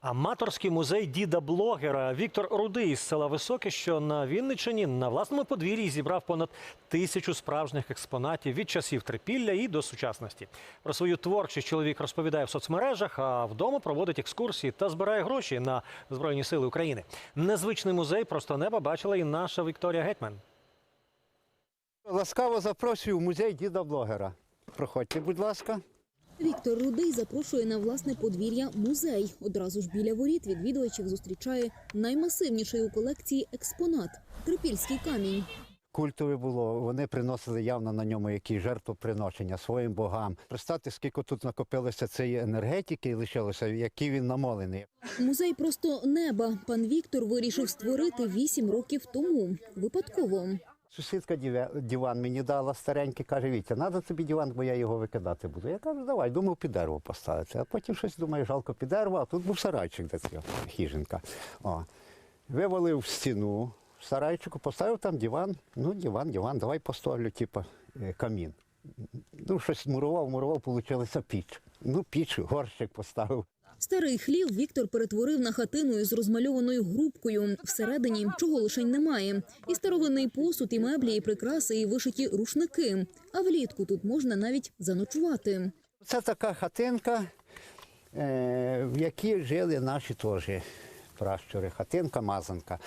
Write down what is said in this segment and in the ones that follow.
Аматорський музей діда блогера Віктор Рудий з села Високе, що на Вінниччині на власному подвір'ї зібрав понад тисячу справжніх експонатів від часів трипілля і до сучасності. Про свою творчість чоловік розповідає в соцмережах, а вдома проводить екскурсії та збирає гроші на Збройні Сили України. Незвичний музей просто неба бачила і наша Вікторія Гетьман. Ласкаво запрошую в музей діда блогера. Проходьте, будь ласка. Віктор Рудий запрошує на власне подвір'я музей. Одразу ж біля воріт відвідувачів зустрічає наймасивніший у колекції експонат трипільський камінь. Культове було. Вони приносили явно на ньому якісь жертвоприношення своїм богам. Представте, скільки тут накопилося цієї енергетики і лишилося, який він намолений. Музей просто неба. Пан Віктор вирішив створити вісім років тому. Випадково. Сусідка диван мені дала старенький, каже, Вітя, треба тобі диван, бо я його викидати буду. Я кажу, давай, думав під дерево поставити. А потім щось думаю, жалко під дерево, а тут був сарайчик, де ця хіжинка. О. Вивалив в стіну, в сарайчику, поставив там диван. Ну, диван, диван, давай поставлю, типу, е, камін. Ну, щось мурував, мурував, вийшла піч. Ну, піч, горщик поставив. Старий хлів Віктор перетворив на хатину із розмальованою грубкою. Всередині чого лишень немає. І старовинний посуд, і меблі, і прикраси, і вишиті рушники. А влітку тут можна навіть заночувати. Це така хатинка, е, в якій жили наші теж пращури. Хатинка, мазанка.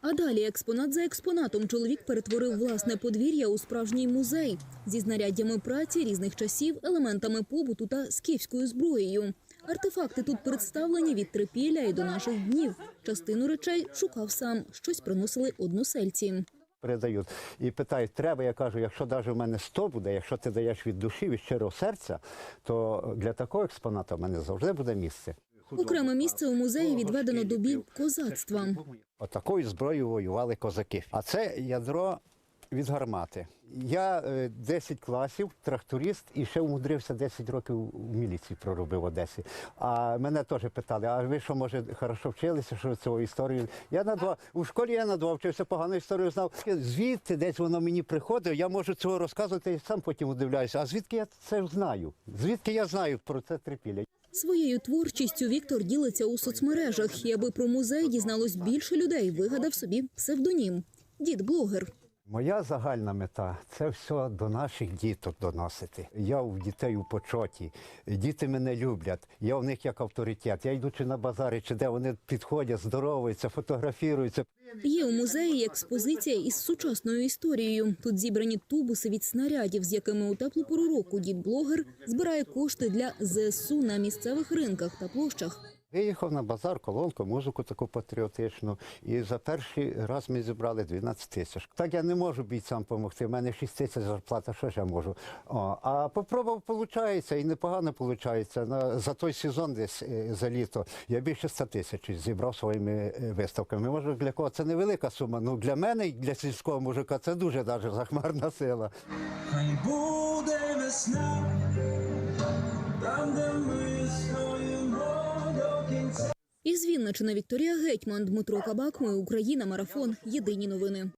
А далі експонат за експонатом чоловік перетворив власне подвір'я у справжній музей зі знаряддями праці різних часів, елементами побуту та скіфською зброєю. Артефакти тут представлені від трипілля і до наших днів. Частину речей шукав сам, щось приносили односельці. передають. І питають, треба, я кажу, якщо навіть в мене 100 буде, якщо ти даєш від душі, від щирого серця, то для такого експоната в мене завжди буде місце. Окреме місце у музеї відведено до бій козацтва. Отакою зброєю воювали козаки. А це ядро від гармати. Я е, 10 класів, тракторист, і ще умудрився 10 років в міліції проробив в Одесі. А мене теж питали, а ви що, може, хорошо вчилися, що цього історію? Я на два, у школі я на два вчився, погану історію знав. Звідти десь воно мені приходить, я можу цього розказувати і сам потім удивляюся. А звідки я це знаю? Звідки я знаю про це трипілля? Своєю творчістю Віктор ділиться у соцмережах. І аби про музей дізналось більше людей, вигадав собі псевдонім дід блогер. Моя загальна мета це все до наших діток доносити. Я у дітей у почоті. Діти мене люблять. Я в них як авторитет. Я йдучи на базари, чи де вони підходять, здоровуються, фотографіруються. Є у музеї експозиція із сучасною історією. Тут зібрані тубуси від снарядів, з якими у теплу пору року дід блогер збирає кошти для ЗСУ на місцевих ринках та площах. Виїхав на базар, колонку, музику таку патріотичну. І за перший раз ми зібрали 12 тисяч. Так я не можу бійцям допомогти. У мене 6 тисяч зарплата, що ж я можу. О, а попробував, виходить, і непогано виходить. На, за той сезон десь е, за літо я більше 100 тисяч зібрав своїми е, виставками. Може, для кого це невелика сума. Ну для мене, і для сільського мужика, це дуже навіть захмарна сила. Хай буде весна, там, де ми Вінничини Вікторія Гетьман, Дмитро Кабак. Ми Україна. Марафон. Єдині новини.